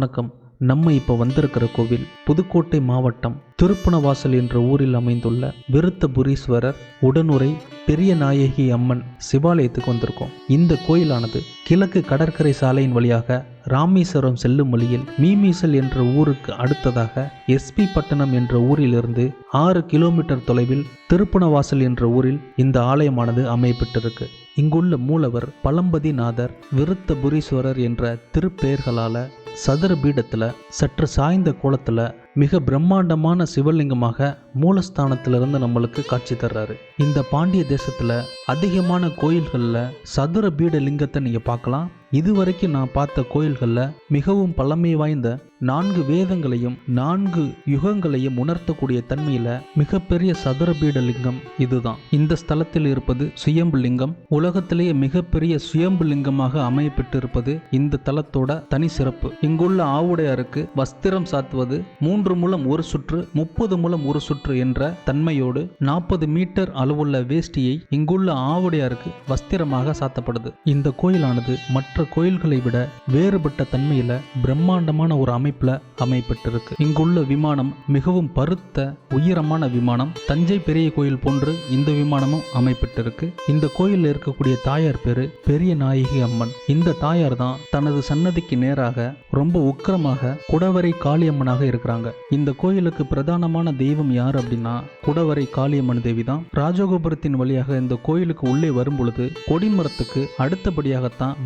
வணக்கம். நம்ம இப்போ வந்திருக்கிற கோவில் புதுக்கோட்டை மாவட்டம் திருப்புணவாசல் என்ற ஊரில் அமைந்துள்ள விருத்தபுரீஸ்வரர் உடனுரை பெரிய நாயகி அம்மன் சிவாலயத்துக்கு வந்திருக்கோம். இந்த கோயிலானது கிழக்கு கடற்கரை சாலையின் வழியாக ராமேஸ்வரம் செல்லும் வழியில் மீமீசல் என்ற ஊருக்கு அடுத்ததாக எஸ்பி பட்டணம் என்ற ஊரிலிருந்து ஆறு கிலோமீட்டர் தொலைவில் திருப்புணவாசல் என்ற ஊரில் இந்த ஆலயமானது அமையப்பட்டிருக்கு. இங்குள்ள மூலவர் பழம்பதிநாதர் விருத்தபுரீஸ்வரர் என்ற திருப்பெயர்களால சதுர பீடத்தில் சற்று சாய்ந்த கோலத்தில் மிக பிரம்மாண்டமான சிவலிங்கமாக மூலஸ்தானத்திலிருந்து நம்மளுக்கு காட்சி தர்றாரு. இந்த பாண்டிய தேசத்தில் அதிகமான கோயில்களில் சதுர பீட லிங்கத்தை நீங்கள் பார்க்கலாம். இதுவரைக்கும் நான் பார்த்த கோயில்களில் மிகவும் பழமை வாய்ந்த நான்கு வேதங்களையும் நான்கு யுகங்களையும் உணர்த்தக்கூடிய தன்மையில மிகப்பெரிய சதுரபீட லிங்கம் இதுதான். இந்த ஸ்தலத்தில் இருப்பது சுயம்பு லிங்கம் உலகத்திலேயே மிகப்பெரிய சுயம்பு லிங்கமாக அமையப்பட்டிருப்பது இந்த தலத்தோட தனி சிறப்பு. இங்குள்ள ஆவுடையாருக்கு வஸ்திரம் சாத்துவது மூன்று மூலம் ஒரு சுற்று முப்பது மூலம் ஒரு சுற்று என்ற தன்மையோடு நாற்பது மீட்டர் அளவுள்ள வேஷ்டியை இங்குள்ள ஆவுடையாருக்கு வஸ்திரமாக சாத்தப்படுது. இந்த கோயிலானது மற்ற கோயில்களை விட வேறுபட்ட தன்மையில பிரம்மாண்டமான ஒரு அமைப்பில் அமைப்பட்டிருக்கு இங்குள்ள விமானம் மிகவும் பருத்த உயரமான விமானம். தஞ்சை பெரிய கோயில் போன்று இந்த விமானமும் அமைப்பட்டிருக்கு இந்த கோயிலில் இருக்கக்கூடிய தாயார் பேரு பெரிய நாயகி அம்மன். இந்த தாயார் தான் தனது சன்னதிக்கு நேராக ரொம்ப உக்கிரமாக குடவரை காளியம்மனாக இருக்கிறாங்க. இந்த கோயிலுக்கு பிரதானமான தெய்வம் யார் அப்படின்னா குடவரை காளியம்மன் தேவி தான். ராஜகோபுரத்தின் வழியாக இந்த கோயிலுக்கு உள்ளே வரும் பொழுது கொடிமரத்துக்கு அடுத்தபடியாகத்தான்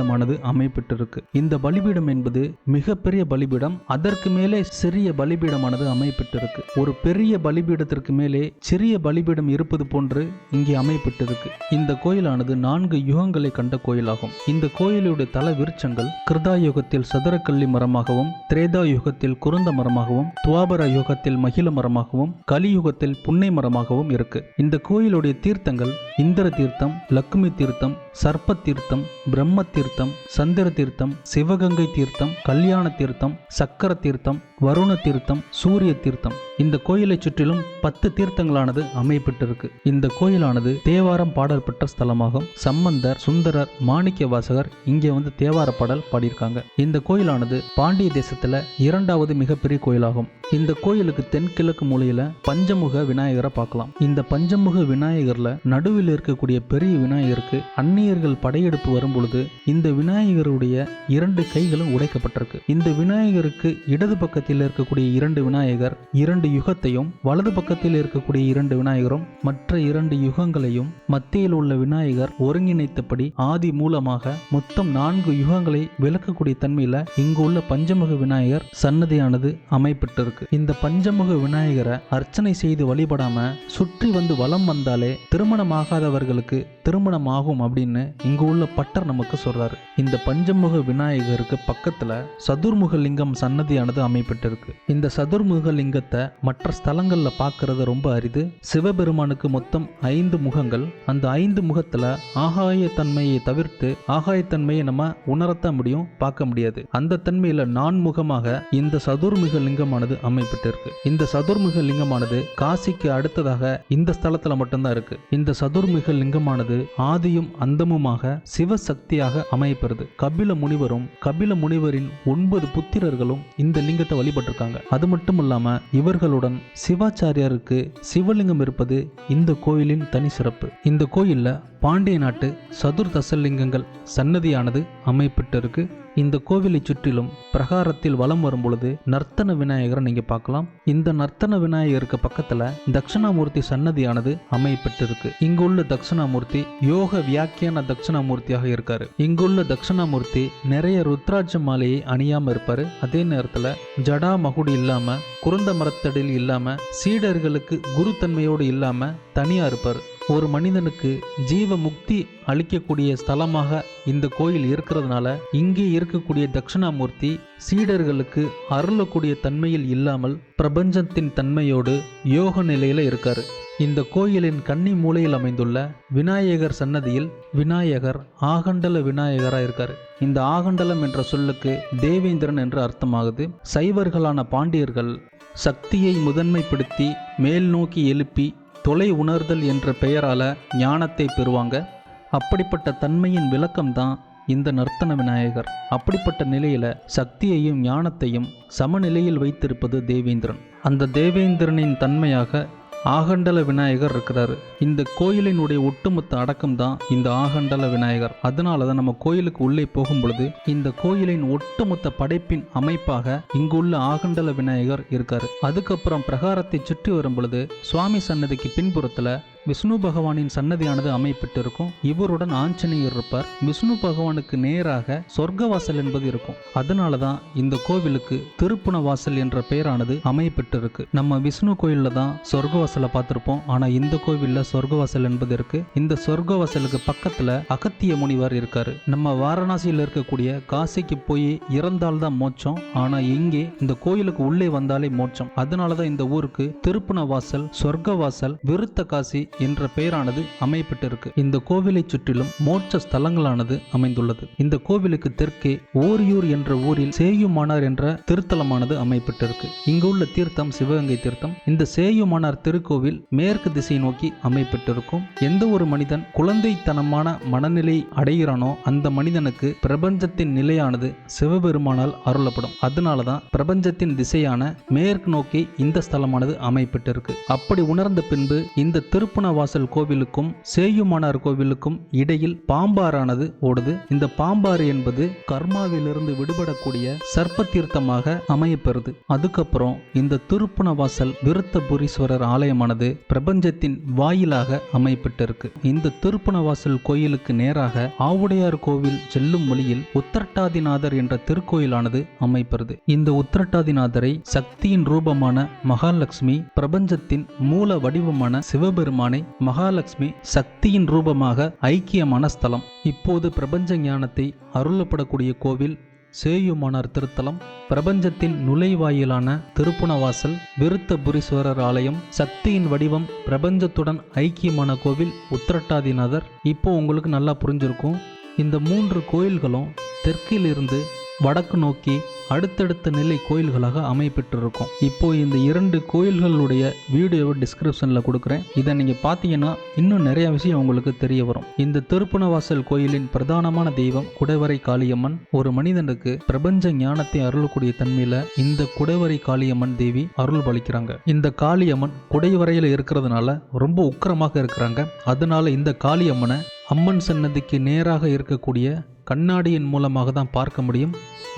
பலிபீடமானது அமைப்பட்டிருக்கு இந்த பலிபீடம் என்பது மிகப்பெரிய பலிபீடம் அதற்கு மேலே சிறிய பலிபீடமானது அமைப்பட்டிருக்கு ஒரு பெரிய பலிபீடத்திற்கு மேலே சிறிய பலிபீடம் இருப்பது போன்று இங்கே அமைப்பட்டிருக்கு இந்த கோயிலானது நான்கு யுகங்களை கண்ட கோயிலாகும். இந்த கோயிலுடைய தல விருட்சங்கள் கிருதா யுகத்தில் சதுரக்கல்லி மரமாகவும் திரேதா யுகத்தில் குருந்த மரமாகவும் துவாபர யுகத்தில் மகிழ மரமாகவும் கலியுகத்தில் புன்னை மரமாகவும் இருக்கு. இந்த கோயிலுடைய தீர்த்தங்கள் இந்திர தீர்த்தம் லக்ஷ்மி தீர்த்தம் சர்ப்ப தீர்த்தம் பிரம்ம தீர்த்தம் சந்திர தீர்த்தம் சிவகங்கை தீர்த்தம் கல்யாண தீர்த்தம் சக்கர தீர்த்தம் வருண தீர்த்தம் சூரிய தீர்த்தம் இந்த கோயிலை சுற்றிலும் பத்து தீர்த்தங்களானது அமையப்பட்டிருக்கு. இந்த கோயிலானது தேவாரம் பாடல் பெற்ற ஸ்தலமாகும். சம்பந்தர் சுந்தரர் மாணிக்க வாசகர் இங்கே வந்து தேவார பாடல் பாடியிருக்காங்க. இந்த கோயிலானது பாண்டிய தேசத்துல இரண்டாவது மிகப்பெரிய கோயிலாகும். இந்த கோயிலுக்கு தென்கிழக்கு மூலையில பஞ்சமுக விநாயகரை பார்க்கலாம். இந்த பஞ்சமுக விநாயகர்ல நடுவில் இருக்கக்கூடிய பெரிய விநாயகருக்கு அந்நியர்கள் படையெடுப்பு வரும்பொழுது இந்த விநாயகருடைய இரண்டு கைகளும் உடைக்கப்பட்டிருக்கு. இந்த விநாயகருக்கு இடது பக்கத்தில் இருக்கக்கூடிய இரண்டு விநாயகர் இரண்டு யுகத்தையும் வலது பக்கத்தில் இருக்கக்கூடிய இரண்டு விநாயகரும் மற்ற இரண்டு யுகங்களையும் மத்தியில் உள்ள விநாயகர் ஒருங்கிணைத்தபடி ஆதி மூலமாக மொத்தம் நான்கு யுகங்களை விளக்கக்கூடிய தன்மையில இங்கு உள்ள பஞ்சமுக விநாயகர் சன்னதியானது அமைப்பட்டிருக்கு. இந்த பஞ்சமுக விநாயகரை அர்ச்சனை செய்து வழிபடாம சுற்றி வந்து வலம் வந்தாலே திருமணமாகாதவர்களுக்கு திருமணமாகும் அப்படின்னு அப்படின்னு இங்கு உள்ள பட்டர் நமக்கு சொல்றாரு. இந்த பஞ்சமுக விநாயகருக்கு பக்கத்துல சதுர்முக லிங்கம் சன்னதியானது அமைப்பட்டிருக்கு. இந்த சதுர்முக லிங்கத்தை மற்ற ஸ்தலங்கள்ல பார்க்கறது ரொம்ப அரிது. சிவபெருமானுக்கு மொத்தம் ஐந்து முகங்கள். அந்த ஐந்து முகத்துல ஆகாய தன்மையை தவிர்த்து ஆகாயத்தன்மையை நம்ம உணரத்தான் முடியும் பார்க்க முடியாது. அந்த தன்மையில நான்முகமாக இந்த சதுர்முக லிங்கமானது அமைப்பட்டிருக்கு. இந்த சதுர்முக லிங்கமானது காசிக்கு அடுத்ததாக இந்த ஸ்தலத்துல மட்டும்தான் இருக்கு. இந்த சதுர்முக லிங்கமானது ஆதியும் அந்த அந்தமுமாக சிவசக்தியாக அமையப்பெறுது. கபில முனிவரும் கபில முனிவரின் ஒன்பது புத்திரர்களும் இந்த லிங்கத்தை வழிபட்டிருக்காங்க. அது மட்டும் இல்லாம இவர்களுடன் சிவாச்சாரியாருக்கு சிவலிங்கம் இருப்பது இந்த கோயிலின் தனி சிறப்பு. இந்த கோயில்ல பாண்டிய நாட்டு சதுர் தசலிங்கங்கள் சன்னதியானது அமைப்பிட்டிருக்கு. இந்த கோவிலை சுற்றிலும் பிரகாரத்தில் வலம் வரும் பொழுது நர்த்தன விநாயகரை நீங்க பார்க்கலாம். இந்த நர்த்தன விநாயகருக்கு பக்கத்துல தட்சிணாமூர்த்தி சன்னதியானது அமைப்பட்டிருக்கு. இங்குள்ள தட்சிணாமூர்த்தி யோக வியாக்கியான தட்சிணாமூர்த்தியாக இருக்காரு. இங்குள்ள தட்சிணாமூர்த்தி நிறைய ருத்ராட்ச மாலையை அணியாம இருப்பாரு. அதே நேரத்துல ஜடா மகுடி இல்லாம குருந்த மரத்தடியில் இல்லாம சீடர்களுக்கு குருத்தன்மையோடு இல்லாம தனியா இருப்பார். ஒரு மனிதனுக்கு ஜீவ முக்தி அளிக்கக்கூடிய ஸ்தலமாக இந்த கோயில் இருக்கிறதுனால இங்கே இருக்கக்கூடிய தட்சிணாமூர்த்தி சீடர்களுக்கு அருளக்கூடிய தன்மையில் இல்லாமல் பிரபஞ்சத்தின் தன்மையோடு யோக நிலையில இருக்காரு. இந்த கோயிலின் கன்னி மூலையில் அமைந்துள்ள விநாயகர் சன்னதியில் விநாயகர் ஆகண்டல விநாயகராக இருக்காரு. இந்த ஆகண்டலம் என்ற சொல்லுக்கு தேவேந்திரன் என்று அர்த்தமாகுது. சைவர்களான பாண்டியர்கள் சக்தியை முதன்மைப்படுத்தி மேல் நோக்கி எழுப்பி தொலை உணர்தல் என்ற பெயரால ஞானத்தை பெறுவாங்க. அப்படிப்பட்ட தன்மையின் விளக்கம்தான் இந்த நர்த்தன விநாயகர். அப்படிப்பட்ட நிலையில சக்தியையும் ஞானத்தையும் சமநிலையில் வைத்திருப்பது தேவேந்திரன். அந்த தேவேந்திரனின் தன்மையாக ஆகண்டல விநாயகர் இருக்கிறாரு. இந்த கோயிலினுடைய ஒட்டுமொத்த அடக்கம் தான் இந்த ஆகண்டல விநாயகர். அதனால தான் நம்ம கோயிலுக்கு உள்ளே போகும் பொழுது இந்த கோயிலின் ஒட்டுமொத்த படைப்பின் அமைப்பாக இங்குள்ள ஆகண்டல விநாயகர் இருக்காரு. அதுக்கப்புறம் பிரகாரத்தை சுற்றி வரும் பொழுது சுவாமி சன்னதிக்கு பின்புறத்துல விஷ்ணு பகவானின் சன்னதியானது அமைப்பட்டிருக்கும் இவருடன் ஆஞ்சநேயர் இருப்பார். விஷ்ணு பகவானுக்கு நேராக சொர்க்கவாசல் என்பது இருக்கும். அதனால தான் இந்த கோவிலுக்கு திருப்புண வாசல் என்ற பெயரானது அமைப்பட்டிருக்கு நம்ம விஷ்ணு கோயிலில் தான் சொர்க்கவாசலை பார்த்துருப்போம். ஆனால் இந்த கோவில்ல சொர்க்கவாசல் என்பது இருக்கு. இந்த சொர்க்கவாசலுக்கு பக்கத்தில் அகத்திய முனிவர் இருக்காரு. நம்ம வாரணாசியில் இருக்கக்கூடிய காசிக்கு போய் இறந்தால்தான் மோட்சம். ஆனால் இங்கே இந்த கோயிலுக்கு உள்ளே வந்தாலே மோட்சம். அதனால தான் இந்த ஊருக்கு திருப்புண வாசல் சொர்க்கவாசல் விருத்த காசி என்ற பெயரானது அமையப்பட்டிருக்கு. இந்த கோவிலை சுற்றிலும் மோட்ச ஸ்தலங்களானது அமைந்துள்ளது. இந்த கோவிலுக்கு தெற்கே ஓரியூர் என்ற ஊரில் சேயுமானார் என்ற திருத்தலமானது அமைப்பட்டிருக்கு இங்கு உள்ள தீர்த்தம் சிவகங்கை தீர்த்தம் இந்த சேயுமானார் திருக்கோவில் மேற்கு திசை நோக்கி அமைப்பட்டிருக்கும் எந்த ஒரு மனிதன் குழந்தைத்தனமான மனநிலை அடைகிறானோ அந்த மனிதனுக்கு பிரபஞ்சத்தின் நிலையானது சிவபெருமானால் அருளப்படும். அதனால தான் பிரபஞ்சத்தின் திசையான மேற்கு நோக்கி இந்த ஸ்தலமானது அமைப்பட்டிருக்கு அப்படி உணர்ந்த பின்பு இந்த திருப்புண வாசல் கோவிலுக்கும் சேயுமானார் கோவிலுக்கும் இடையில் பாம்பாறானது ஓடுது. இந்த பாம்பாறு என்பது கர்மாவிலிருந்து விடுபடக்கூடிய சர்ப்ப தீர்த்தமாக அமையப்பெறுது. அதுக்கப்புறம் இந்த திருப்புணவாசல் விருத்தபுரீஸ்வரர் ஆலயமானது பிரபஞ்சத்தின் வாயிலாக அமைப்பட்டிருக்கு இந்த திருப்புணவாசல் கோயிலுக்கு நேராக ஆவுடையார் கோவில் செல்லும் வழியில் உத்தரட்டாதிநாதர் என்ற திருக்கோயிலானது அமைப்பெறுது இந்த உத்தரட்டாதிநாதரை சக்தியின் ரூபமான மகாலட்சுமி பிரபஞ்சத்தின் மூல வடிவமான சிவபெருமானை மகாலட்சுமி சக்தியின் ரூபமாக ஐக்கியமான ஸ்தலம் இப்போது பிரபஞ்ச ஞானத்தை அருளப்படக்கூடிய கோவில் சேயுமானார் திருத்தலம். பிரபஞ்சத்தின் நுழைவாயிலான திருப்புணவாசல் விருத்தபுரீஸ்வரர் ஆலயம் சக்தியின் வடிவம் பிரபஞ்சத்துடன் ஐக்கியமான கோவில் உத்திரட்டாதிநாதர். இப்போ உங்களுக்கு நல்லா புரிஞ்சிருக்கும். இந்த மூன்று கோயில்களும் தெற்கிலிருந்து வடக்கு நோக்கி அடுத்தடுத்த நிலை கோயில்களாக அமைப்பெற்றிருக்கும் இப்போ இந்த இரண்டு கோயில்களுடைய வீடியோவை டிஸ்கிரிப்ஷனில் கொடுக்குறேன். இதை நீங்கள் பார்த்தீங்கன்னா இன்னும் நிறைய விஷயம் உங்களுக்கு தெரிய வரும். இந்த திருப்புணவாசல் கோயிலின் பிரதானமான தெய்வம் குடைவரை காளியம்மன். ஒரு மனிதனுக்கு பிரபஞ்ச ஞானத்தை அருளக்கூடிய தன்மையில இந்த குடைவரை காளியம்மன் தேவி அருள் பலிக்கிறாங்க. இந்த காளியம்மன் குடைவரையில் இருக்கிறதுனால ரொம்ப உக்கிரமாக இருக்கிறாங்க. அதனால இந்த காளியம்மனை அம்மன் சன்னதிக்கு நேராக இருக்கக்கூடிய கண்ணாடியின் மூலமாக தான் பார்க்க முடியும்.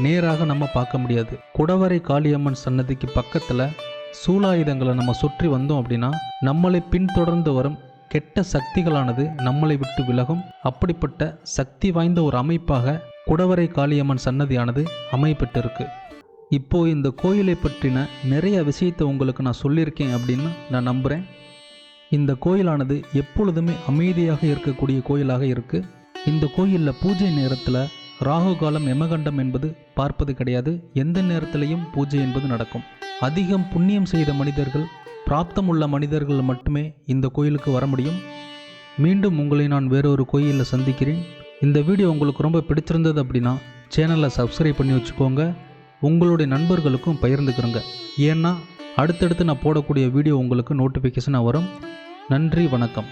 நேராக நம்ம பார்க்க முடியாது. குடவரை காளியம்மன் சன்னதிக்கு பக்கத்தில் சூலாயுதங்களை நம்ம சுற்றி வந்தோம் அப்படின்னா நம்மளை பின்தொடர்ந்து வரும் கெட்ட சக்திகளானது நம்மளை விட்டு விலகும். அப்படிப்பட்ட சக்தி வாய்ந்த ஒரு அமைப்பாக குடவரை காளியம்மன் சன்னதியானது அமைப்பட்டிருக்கு இப்போது இந்த கோயிலை பற்றின நிறைய விஷயத்தை உங்களுக்கு நான் சொல்லியிருக்கேன் அப்படின்னு நான் நம்புகிறேன் இந்த கோயிலானது எப்பொழுதுமே அமைதியாக இருக்கக்கூடிய கோயிலாக இருக்குது இந்த கோயிலில் பூஜை நேரத்தில் ராகு காலம் யமகண்டம் என்பது பார்ப்பது கிடையாது. எந்த நேரத்திலையும் பூஜை என்பது நடக்கும். அதிகம் புண்ணியம் செய்த மனிதர்கள் பிராப்தம் உள்ள மனிதர்கள் மட்டுமே இந்த கோயிலுக்கு வர முடியும். மீண்டும் உங்களை நான் வேறொரு கோயிலில் சந்திக்கிறேன். இந்த வீடியோ உங்களுக்கு ரொம்ப பிடிச்சிருந்தது அப்படின்னா சேனலை சப்ஸ்கிரைப் பண்ணி வச்சுக்கோங்க. உங்களுடைய நண்பர்களுக்கும் பகிர்ந்துக்கிறோங்க. ஏன்னா அடுத்தடுத்து நான் போடக்கூடிய வீடியோ உங்களுக்கு நோட்டிஃபிகேஷனாக வரும். நன்றி வணக்கம்.